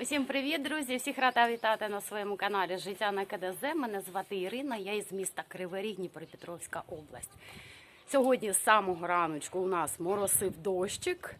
Усім привіт, друзі! Всіх рада вітати на своєму каналі Життя на КДЗ. Мене звати Ірина, я із міста Кривий Дніпропетровська область. Сьогодні з самого раночку у нас моросив дощик.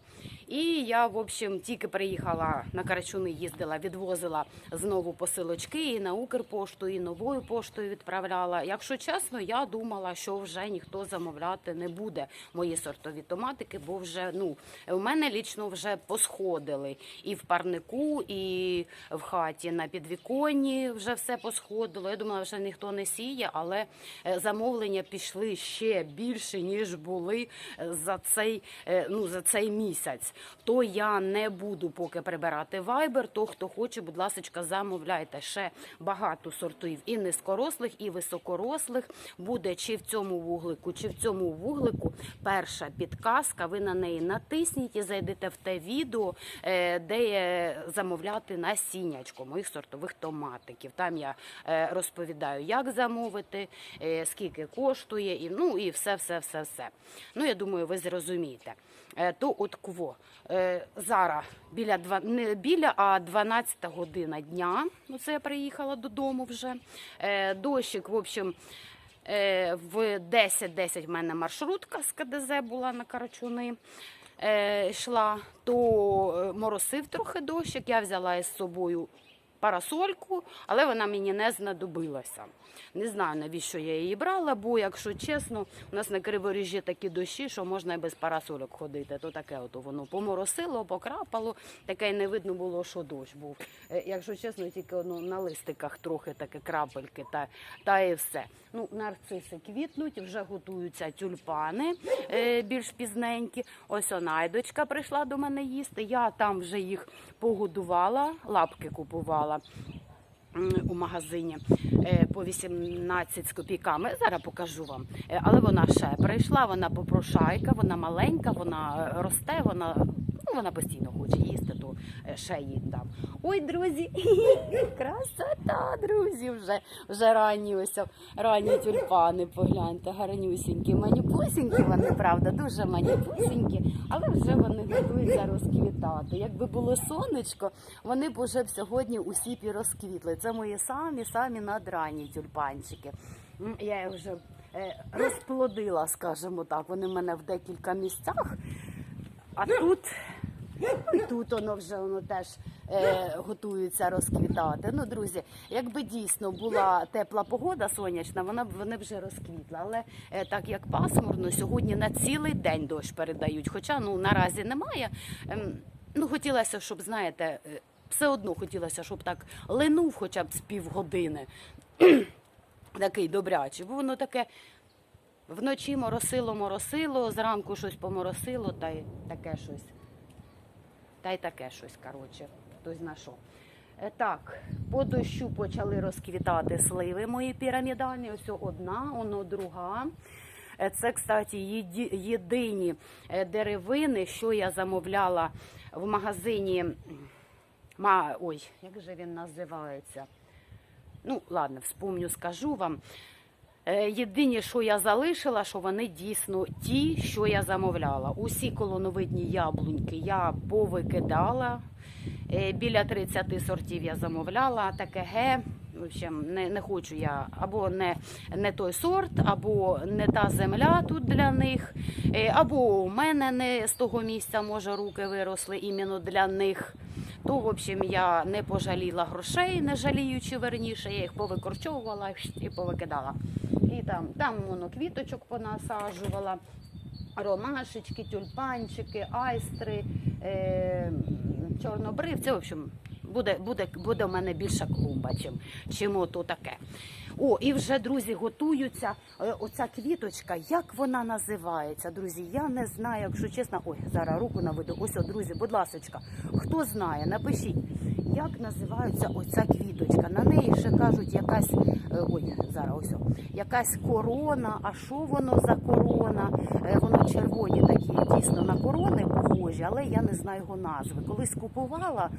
І я, в общем, тільки приїхала на Карачуни, їздила, відвозила знову посилочки і на Укрпошту, і новою поштою відправляла. Якщо чесно, я думала, що вже ніхто замовляти не буде мої сортові томатики, бо вже ну у мене лічно вже посходили і в парнику, і в хаті на підвіконні вже все посходило. Я думала, вже ніхто не сіє, але е, замовлення пішли ще більше ніж були е, за цей е, ну за цей місяць. То я не буду поки прибирати вайбер. То хто хоче, будь ласка, замовляйте ще багато сортів і низькорослих, і високорослих. Буде чи в цьому вуглику, чи в цьому вуглику. Перша підказка. Ви на неї натисніть і зайдете в те відео, е, де замовляти насіннячко моїх сортових томатиків. Там я е, розповідаю, як замовити, е, скільки коштує, і ну і все, все, все, все. Ну я думаю, ви зрозумієте. Е, То от кво Е, зараз біля не біля, а 12 година дня. Оце я приїхала додому вже. Е, Дощик, в общем. Е, В 10-10 в мене маршрутка з КДЗ була на Карачуни. Е, йшла, то е, моросив трохи дощик. Я взяла із собою парасольку, але вона мені не знадобилася. Не знаю, навіщо я її брала, бо, якщо чесно, у нас на криворіжжі такі дощі, що можна і без парасольок ходити. То таке от воно поморосило, покрапало, таке й не видно було, що дощ був. Е, Якщо чесно, тільки ну, на листиках трохи таке крапельки, та, та і все. Ну, нарциси квітнуть, вже готуються тюльпани е, більш пізненькі. Ось онайдочка прийшла до мене їсти. Я там вже їх погодувала, лапки купувала м, у магазині е, по 18 з копійками. Зараз покажу вам. Е, Але вона ще прийшла, вона попрошайка, вона маленька, вона е, росте, вона, ну, вона постійно хоче їсти, їй дам. Ой, друзі, красота, друзі, вже, вже ранні ось ранні тюльпани, погляньте, гарнюсінькі, маніпусінькі вони, правда, дуже маніпусінькі, але вже вони готуються розквітати. Якби було сонечко, вони б уже б сьогодні усі б розквітли. Це мої самі самі надранні тюльпанчики. Я їх вже е, розплодила, скажімо так. Вони в мене в декілька місцях. А тут, і тут воно вже воно теж е, готується розквітати. Ну, друзі, якби дійсно була тепла погода сонячна, вона б вони вже розквітла. Але е, так як пасмурно, сьогодні на цілий день дощ передають. Хоча ну наразі немає. Ем, ну хотілося, щоб знаєте. е, Все одно хотілося, щоб так линув хоча б з півгодини. Такий добрячий, бо воно таке вночі моросило, моросило, зранку щось поморосило, та й таке щось. Та й таке щось, коротше, хтось знайшов. Е, Так, по дощу почали розквітати сливи мої пірамідальні. Ось одна, воно друга. Е, Це, кстати, єдині е, деревини, що я замовляла в магазині. ой, як же він називається? Ну, ладно, вспомню, скажу вам. Е, Єдине, що я залишила, що вони дійсно ті, що я замовляла. Усі колоновидні яблуньки я повикидала. Е, Біля 30 сортів я замовляла. Таке ге. В общем, не, не хочу я або не, не той сорт, або не та земля тут для них, е, або у мене не з того місця, може, руки виросли іменно для них. То, в общем, я не пожаліла грошей, не жаліючи верніше, я їх повикорчовувала і повикидала. І там, там воно квіточок понасаджувала, ромашечки, тюльпанчики, айстри, е, чорнобривці. В общем, буде, буде, буде в мене більша клумба, чим, чим ото таке. О, і вже друзі готуються. Е, Оця квіточка, як вона називається, друзі? Я не знаю, якщо чесно. Ой, зараз руку наведу. Ось, о, друзі, будь ласочка, хто знає, напишіть, як називається оця квіточка. На неї ще кажуть якась ой, зараз ось якась корона. А що воно за корона? Е, Воно червоні такі, дійсно на корони похожі, але я не знаю його назви. Колись купувала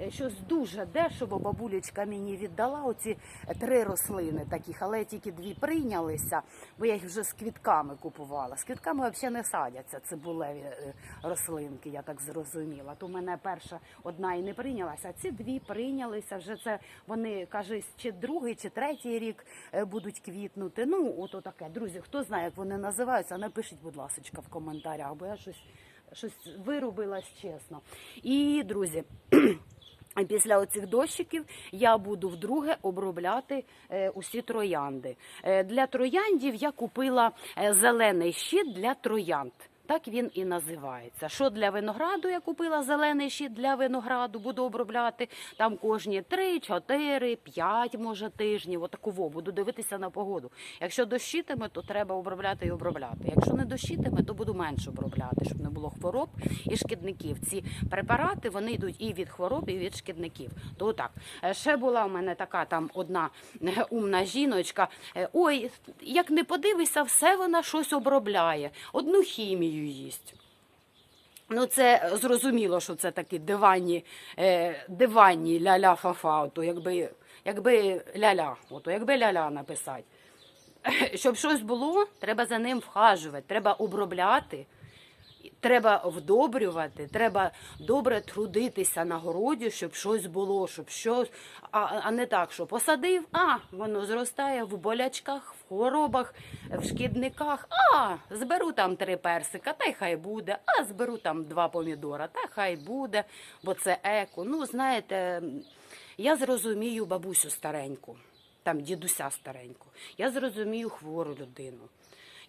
е, щось дуже дешево. Бабулечка мені віддала оці е, три рослини таких, але тільки дві прийнялися, бо я їх вже з квітками купувала. З квітками взагалі не садяться цибулеві е, рослинки, я так зрозуміла. То мене перша одна і не прийнялася, а ці дві прийнялися. Вже це вони каже, чи другий, чи третій рік е, будуть квітнути. Ну, ото таке. Друзі, хто знає, як вони називаються, напишіть, будь ласка, в коментарях, бо я щось, щось вирубилась чесно. І друзі. Після оцих дощиків я буду вдруге обробляти е, усі троянди. Е, для трояндів я купила зелений щит для троянд. Так він і називається. Що для винограду я купила зелений щит для винограду, буду обробляти там кожні 3, 4, 5, може тижнів. Отаково буду дивитися на погоду. Якщо дощитиме, то треба обробляти і обробляти. Якщо не дощитиме, то буду менше обробляти, щоб не було хвороб і шкідників. Ці препарати вони йдуть і від хвороб, і від шкідників. То так. Е, Ще була в мене така там одна е, умна жіночка. Е, Ой, як не подивися, все вона щось обробляє. Одну хімію їсть. Ну, це зрозуміло, що це такі диванні, е, диванні ля-ля фа-фа, ото якби, якби ля-ля, ото якби ля-ля написати. Щоб щось було, треба за ним вхажувати, треба обробляти, треба вдобрювати, треба добре трудитися на городі, щоб щось було, щоб щось, а, а не так, що посадив, а воно зростає в болячках, в хворобах, в шкідниках. А зберу там три персика, та й хай буде. А зберу там два помідора, та хай буде, бо це еко. Ну, знаєте, я зрозумію бабусю стареньку, там дідуся стареньку. Я зрозумію хвору людину.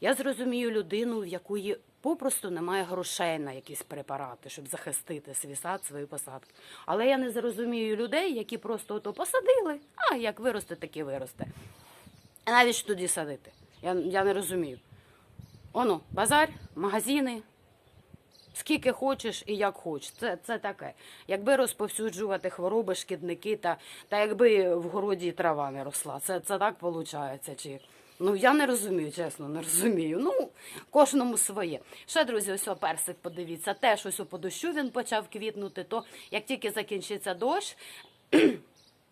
Я зрозумію людину, в якої попросту немає грошей на якісь препарати, щоб захистити свій сад, свої посадки. Але я не зрозумію людей, які просто ото посадили, а як виросте, так і виросте. А навіщо тоді садити? Я, я не розумію. Оно, базар, магазини, скільки хочеш і як хочеш. Це, це таке. Якби розповсюджувати хвороби, шкідники, та, та якби в городі трава не росла. Це, це так виходить? Ну, я не розумію, чесно, не розумію. Ну, кожному своє. Ще, друзі, ось о, персик, подивіться. Теж ось по дощу він почав квітнути, то як тільки закінчиться дощ,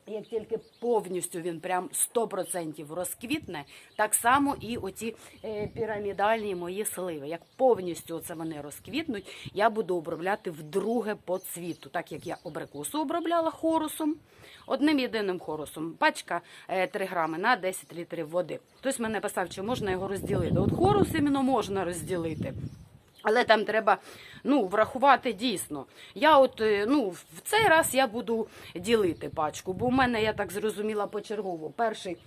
як тільки повністю він прям 100% розквітне, так само і оці е, пірамідальні мої сливи. Як повністю це вони розквітнуть, я буду обробляти вдруге по цвіту, так як я абрикосу обробляла хорусом, одним єдиним хорусом. Пачка е, 3 грами на 10 літрів води. Хтось мене писав, чи можна його розділити. От хорус іменно можна розділити. Але там треба ну, врахувати дійсно. Я от е, ну, в цей раз я буду ділити пачку, бо в мене, я так зрозуміла, почергово. Перший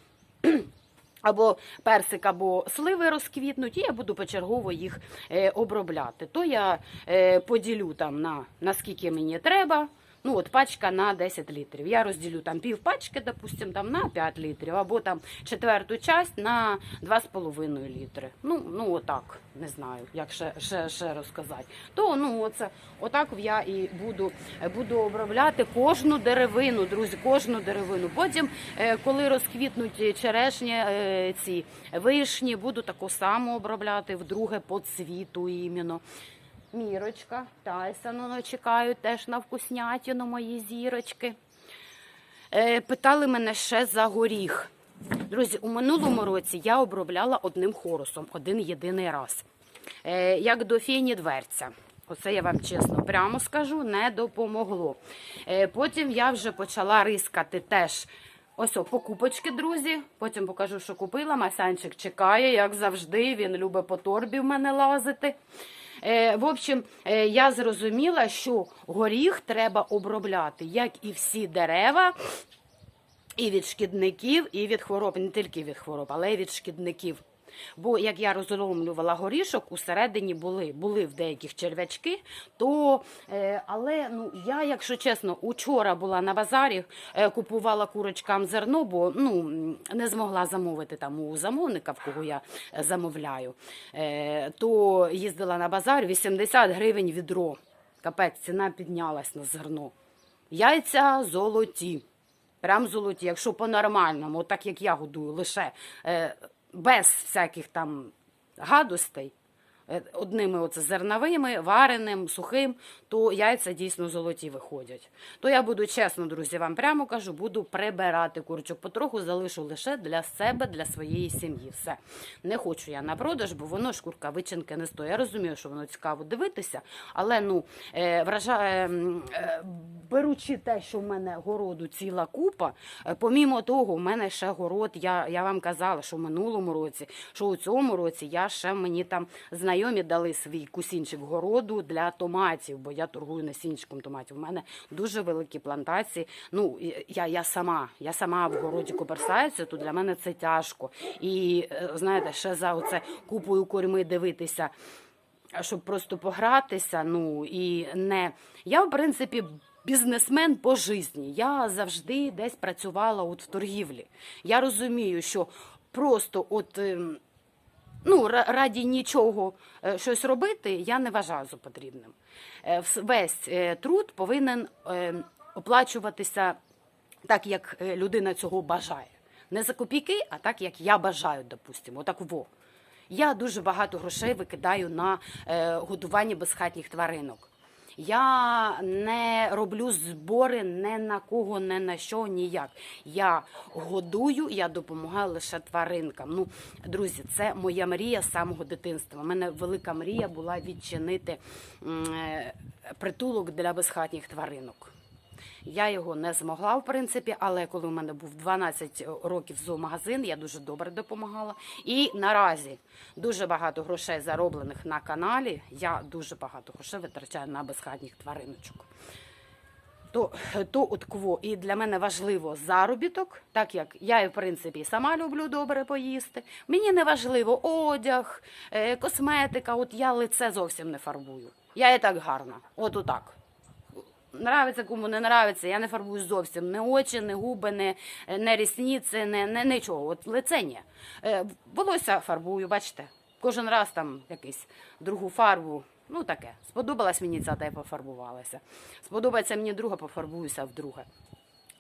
або персик, або сливи розквітнуть, і я буду почергово їх е, обробляти. То я е, поділю там на, наскільки мені треба. Ну, от пачка на 10 літрів. Я розділю там пів пачки, допустим, там на 5 літрів, або там четверту часть на 2,5 літри. Ну, ну отак, не знаю, як ще, ще, ще розказати. То ну, оце, отак я і буду, буду обробляти кожну деревину, друзі, кожну деревину. Потім, е, коли розквітнуть черешні, е, ці вишні, буду таку саму обробляти вдруге по цвіту іменно. Мірочка, Тайсон, воно чекають теж на вкуснятіну мої зірочки. Е, питали мене ще за горіх. Друзі, у минулому році я обробляла одним хорусом, один єдиний раз. Е, як до фіні дверця. Оце я вам чесно прямо скажу, не допомогло. Е, потім я вже почала рискати теж. Ось о, покупочки, друзі. Потім покажу, що купила. Масянчик чекає, як завжди. Він любить по торбі в мене лазити. Е, в общем, е, я зрозуміла, що горіх треба обробляти, як і всі дерева, і від шкідників, і від хвороб, не тільки від хвороб, але й від шкідників. Бо як я розломлювала горішок, усередині були, були в деяких черв'ячки, то е, але ну я, якщо чесно, учора була на базарі, е, купувала курочкам зерно, бо ну не змогла замовити там у замовника, в кого я е, замовляю. То їздила на базар 80 гривень відро. Капець, ціна піднялась на зерно. Яйця золоті. Прям золоті, якщо по-нормальному, так як я годую, лише без всяких там гадостей, одними оце зерновими, вареним, сухим, то яйця дійсно золоті виходять. То я буду чесно, друзі, вам прямо кажу, буду прибирати курочок потроху, залишу лише для себе, для своєї сім'ї. Все. Не хочу я на продаж, бо воно шкурка вичинки не стоїть. Я розумію, що воно цікаво дивитися, але ну е, вражає, е, беручи те, що в мене городу ціла купа. е, Помімо того, в мене ще город. Я, я вам казала, що в минулому році, що у цьому році я ще мені там знайомі дали свій кусінчик городу для томатів, бо я торгую насінчиком томатів. У мене дуже великі плантації. Ну я, я сама, я сама в городі коперсаюся, то для мене це тяжко. І е, знаєте, ще за оце купою курми дивитися щоб просто погратися. Ну і не я, в принципі, бізнесмен по житті. Я завжди десь працювала от в торгівлі. Я розумію, що просто от. Ну, ра- раді нічого е, щось робити, я не вважаю за потрібним. Е, Весь е, труд повинен оплачуватися так, як людина цього бажає. Не за копійки, а так, як я бажаю, допустимо. Отак во. Я дуже багато грошей викидаю на годування безхатніх тваринок. Я не роблю збори не на кого, не на що, ніяк. Я годую, я допомагаю лише тваринкам. Ну, друзі, це моя мрія з самого дитинства. У мене велика мрія була відчинити е, притулок для безхатніх тваринок. Я його не змогла, в принципі, але коли в мене був 12 років зоомагазин, я дуже добре допомагала. І наразі дуже багато грошей зароблених на каналі. Я дуже багато грошей витрачаю на безхатніх твариночок. То, то от кво. І для мене важливо заробіток, так як я, в принципі, сама люблю добре поїсти. Мені не важливо одяг, е, косметика. От я лице зовсім не фарбую. Я і так гарна. От отак. Нравиться кому не нравиться, я не фарбую зовсім не очі, не губи, не, не рісниці, не, не нічого. От лице ні. Е, волосся фарбую, бачите. Кожен раз там якийсь другу фарбу. Ну таке. Сподобалась мені ця, та й пофарбувалася. Сподобається мені друга, пофарбуюся вдруге.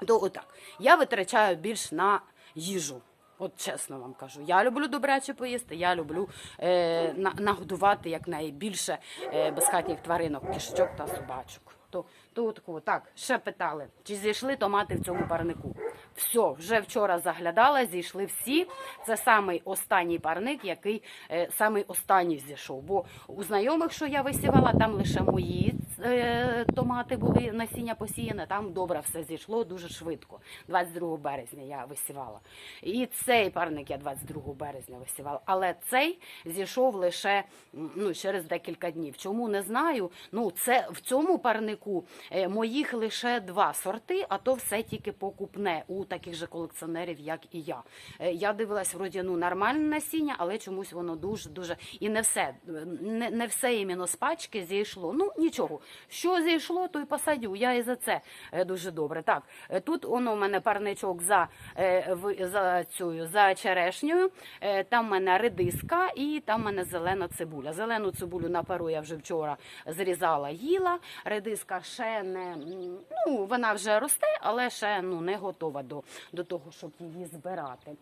То отак. Я витрачаю більш на їжу. От чесно вам кажу, я люблю добряче поїсти, я люблю е, на, нагодувати якнайбільше е, безхатніх тваринок, кішечок та собачок. То, такого. Так, ще питали, чи зійшли томати в цьому парнику. Все, вже вчора заглядала, зійшли всі. Це самий останній парник, який е, самий останній зійшов. Бо у знайомих, що я висівала, там лише мої е, томати були насіння посіяне, там добре все зійшло дуже швидко. 22 березня я висівала. І цей парник я 22 березня висівала. Але цей зійшов лише ну, через декілька днів. Чому не знаю? Ну, це в цьому парнику е, моїх лише два сорти, а то все тільки покупне у таких же колекціонерів, як і я. Е, Я дивилась, вроді, ну, нормальне насіння, але чомусь воно дуже-дуже. І не все, не, не все іменно з пачки зійшло. Ну, нічого. Що зійшло, то й посадю. Я і за це е, дуже добре. Так, е, тут воно у мене парничок за, за цю за черешнею. Там в мене редиска і там в мене зелена цибуля. Зелену цибулю на пару я вже вчора зрізала, їла. Редиска ще не ну вона вже росте, але ще ну не готова до, до того, щоб її збирати.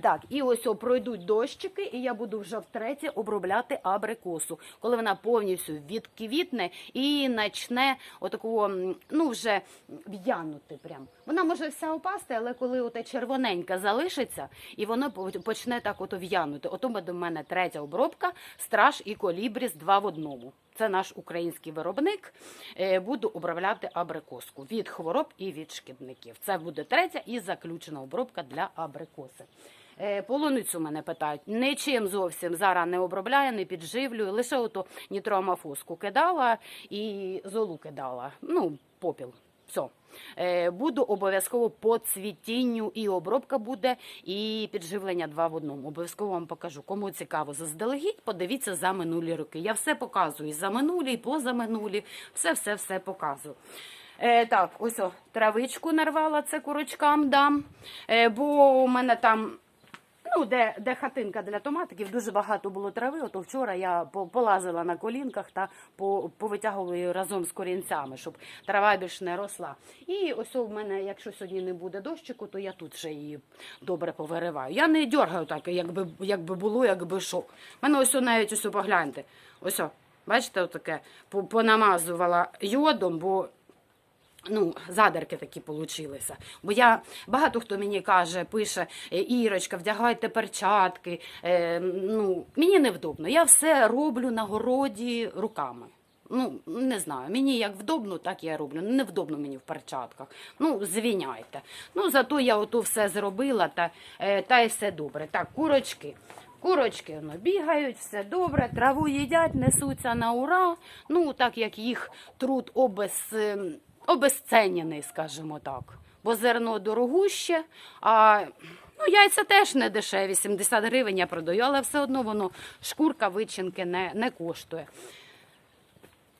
Так, і ось пройдуть дощики, і я буду вже втретє обробляти абрикосу, коли вона повністю відквітне і почне отакого, ну вже в'янути. Прям вона може вся опасти, але коли оте червоненька залишиться, і воно по- почне так ото в'янути. Ото в мене третя обробка страж і колібріс два в одному. Це наш український виробник. Е, Буду обробляти абрикоску від хвороб і від шкідників. Це буде третя і заключена обробка для абрикоси. Е, Полуницю мене питають. Нічим зовсім зараз не обробляю, не підживлюю. Лише ото нітроамофоску кидала і золу кидала. Ну, попіл. Все. Е, Буду обов'язково по цвітінню і обробка буде, і підживлення два в одному. Обов'язково вам покажу. Кому цікаво заздалегідь, подивіться за минулі роки. Я все показую і за минулі, і позаминулі. Все, все, все показую. Е, так, ось о, травичку нарвала, це курочкам дам. Е, бо у мене там ну, де, де хатинка для томатиків, дуже багато було трави. Ото вчора я по- полазила на колінках та по- повитягувала разом з корінцями, щоб трава більш не росла. І ось у мене, якщо сьогодні не буде дощику, то я тут ще її добре повириваю. Я не дергаю так, якби, якби було, якби що. У мене ось навіть ось погляньте. Ось, бачите, отаке, по- понамазувала йодом, бо Ну, задерки такі получилися. Бо я багато хто мені каже, пише «Е, Ірочка, вдягайте перчатки. Е, ну, мені невдобно. Я все роблю на городі руками. Ну, не знаю, мені як вдобно, так я роблю. Невдобно мені в перчатках. Ну, звіняйте. Ну, зато я ото все зробила, та, е, та й все добре. Так, курочки. Курочки воно бігають, все добре, траву їдять, несуться на ура. Ну, так як їх труд обез, ем, обезценений, скажімо так. Бо зерно дорогуще, а ну, яйця теж не дешеві, 70 гривень я продаю, але все одно воно шкурка вичинки не, не коштує.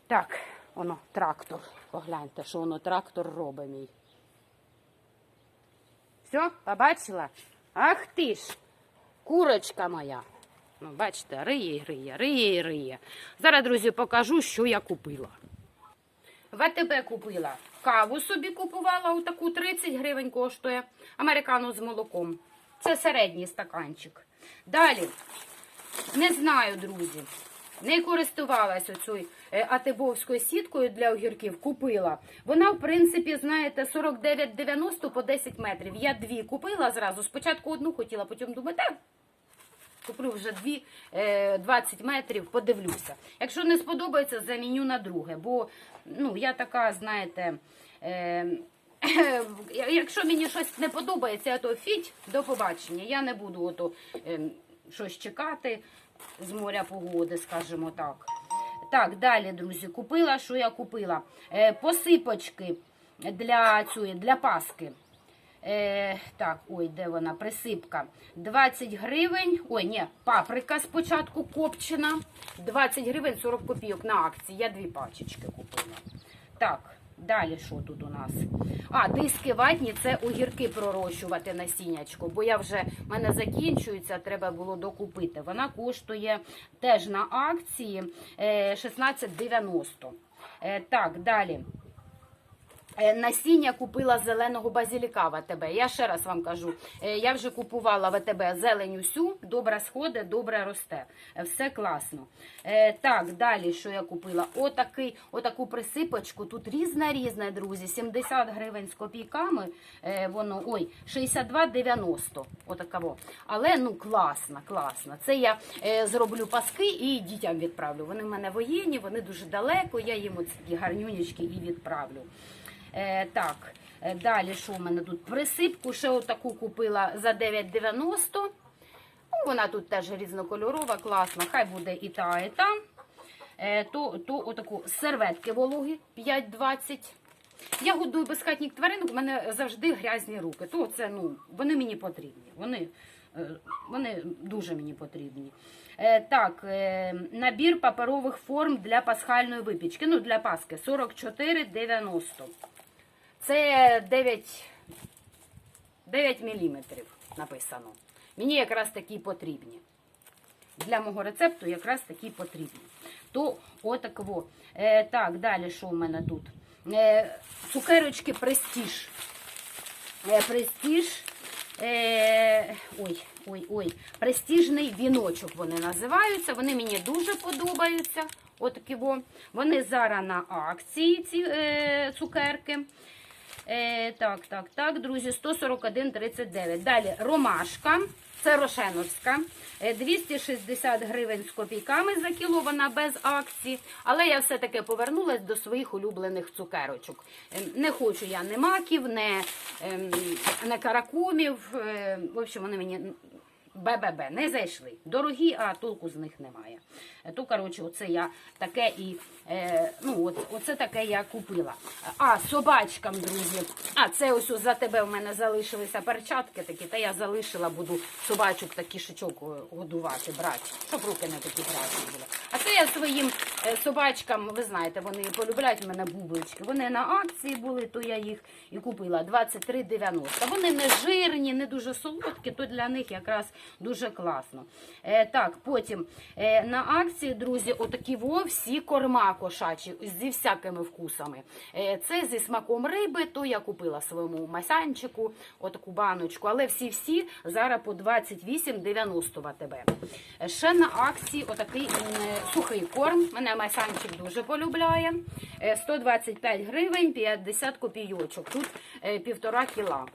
Так, воно трактор. Погляньте, що воно трактор робить мій. Все, побачила? Ах ти ж, курочка моя. Ну, бачите, риє, риє, риє, риє. Зараз, друзі, покажу, що я купила. В АТБ купила. Каву собі купувала, таку 30 гривень коштує. Американу з молоком. Це середній стаканчик. Далі, не знаю, друзі. Не користувалась оцю е, атибовською сіткою для огірків, купила. Вона, в принципі, знаєте, 49,90 по 10 метрів. Я дві купила зразу. Спочатку одну хотіла, потім думаю, так, Куплю вже дві е, 20 метрів, подивлюся. Якщо не сподобається, заміню на друге. Бо ну, я така, знаєте, е, якщо мені щось не подобається, то фіть до побачення. Я не буду ото, е, щось чекати з моря погоди, скажімо так. Так, далі, друзі, купила, що я купила? Е, посипочки для, цієї, для паски. Е, так, ой, де вона? Присипка. 20 гривень. Ой, ні, паприка спочатку копчена. 20 гривень 40 копійок на акції. Я дві пачечки купила. Так, далі що тут у нас? А, диски ватні це огірки пророщувати насіннячко, бо я вже в мене закінчується, треба було докупити. Вона коштує теж на акції е, 16,90. Е, так, далі. Е, Насіння купила зеленого базіліка в. Я ще раз вам кажу, е, я вже купувала в АТБ зелень усю, добре сходить, добре росте. Е, Все класно. Так, далі що я купила? Отакий, отаку присипочку. Тут різна різна, друзі. 70 гривень з копійками. Воно, ой, 62,90. Отакаво. Але ну класна, класна. Це я зроблю паски і дітям відправлю. Вони в мене воєнні, вони дуже далеко. Я їм оці гарнюнічки і відправлю. Е, так, е, далі що в мене тут? Присипку ще отаку купила за 9,90. Ну, вона тут теж різнокольорова, класна. Хай буде і та, і та. Е, то, то отаку серветки вологі 5,20. Я годую безхатніх тваринок, в мене завжди грязні руки. То це, ну, вони мені потрібні. Вони, е, вони дуже мені потрібні. Е, так, е, набір паперових форм для пасхальної випічки. Ну, для паски 44,90. Це 9, 9 міліметрів написано. Мені якраз такі потрібні. Для мого рецепту якраз такі потрібні. То отакво. Е, так, далі що в мене тут? Е, цукерочки престіж. Е, престіж. Е, ой, ой, ой, престижний віночок вони називаються. Вони мені дуже подобаються. Отакі во. Вони зараз на акції, ці е, цукерки. Е, так, так, так, друзі, 141,39. Далі ромашка. Це Рошеновська. Е, 260 гривень з копійками за кіло, вона без акції. Але я все-таки повернулася до своїх улюблених цукерочок. Е, Не хочу я ні маків, не, ем, не каракумів. Е, В общем, вони мені БББ не зайшли. Дорогі, а толку з них немає. Е, То, коротше, оце я таке і е, ну, от, оце таке я купила. А, собачкам, друзі. А, це ось за тебе в мене залишилися перчатки такі, та я залишила, буду собачок та кішечок е, годувати, брати, щоб руки не такі грязні були. А це я своїм е, собачкам, ви знаєте, вони полюбляють мене бублички. Вони на акції були, то я їх і купила 23,90. Вони не жирні, не дуже солодкі, то для них якраз дуже класно. Е, так, потім е, на акції, друзі, отакі во всі корма кошачі зі всякими вкусами. Е, це зі смаком риби, то я купила своєму масянчику, отаку баночку, але всі-всі зараз по 28,90 в АТБ. Е, Ще на акції отакий е, сухий корм. Мене масянчик дуже полюбляє. Е, 125 гривень, 50 копійочок. Тут е, півтора кіла.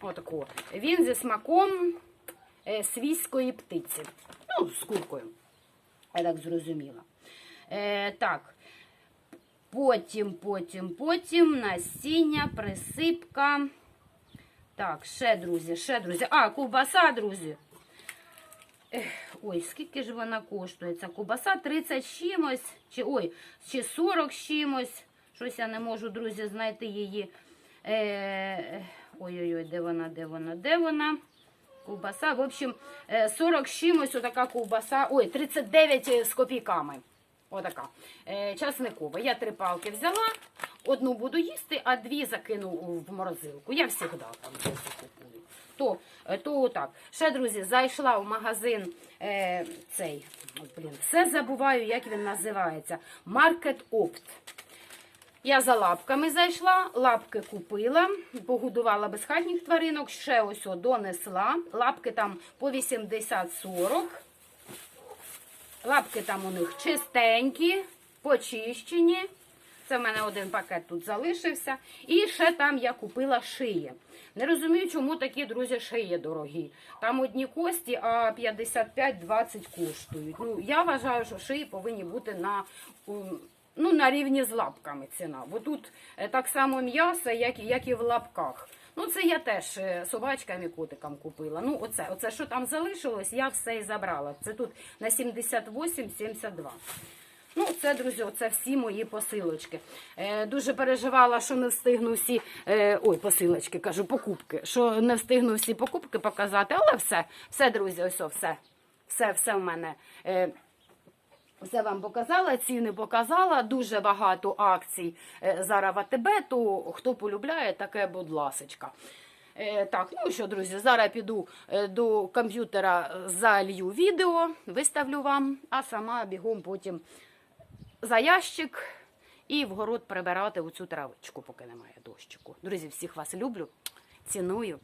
Отако. Він зі смаком е, свійської птиці. Ну, з куркою. Я так зрозуміла. Е, так. Потім, потім, потім насіння, присипка. Так, ще, друзі, ще, друзі. А, ковбаса, друзі. Ой, скільки ж вона коштує? Ця ковбаса 30 з чимось, чи ой, чи 40 з чимось. Щось я не можу, друзі, знайти її. Е, Ой-ой-ой, де вона, де вона, де вона? Ковбаса. В общем, е, 40 з чимось, отака ковбаса. Ой, 39 з копійками. Отака. Е, часникова. Я три палки взяла, одну буду їсти, а дві закину в морозилку. Я завжди там купую. То, е, то отак. Ще, друзі, зайшла в магазин е, цей. Блін, все забуваю, як він називається. Market Opt. Я за лапками зайшла, лапки купила, погодувала безхатніх тваринок, ще ось донесла. Лапки там по 80-40. Лапки там у них чистенькі, почищені. Це в мене один пакет тут залишився. І ще там я купила шиї. Не розумію, чому такі, друзі, шиї дорогі. Там одні кості, а 55-20 коштують. Ну, я вважаю, що шиї повинні бути на, ну, на рівні з лапками ціна. Бо тут е, так само м'ясо, як, як і в лапках. Ну, це я теж е, собачкам і котикам купила. Ну, оце, оце, що там залишилось, я все і забрала. Це тут на 78-72. Ну, це, друзі, оце всі мої посилочки. Е, дуже переживала, що не встигну всі, е, ой, посилочки, кажу, покупки, що не встигну всі покупки показати, але все, все, друзі, ось, все, все, все в мене. Е, все вам показала, ціни показала. Дуже багато акцій е, зараз в АТБ, то хто полюбляє, таке, будь ласочка. Е, Так, ну що, друзі, зараз піду е, до комп'ютера, залью відео, виставлю вам, а сама бігом потім за ящик і в город прибирати оцю травичку, поки немає дощику. Друзі, всіх вас люблю, ціную.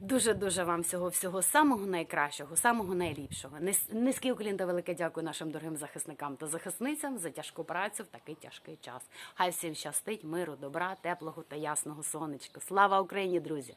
Дуже-дуже вам всього всього самого найкращого, самого найліпшого. Низький уклін та велике дякую нашим дорогим захисникам та захисницям за тяжку працю в такий тяжкий час. Хай всім щастить, миру, добра, теплого та ясного сонечка. Слава Україні, друзі!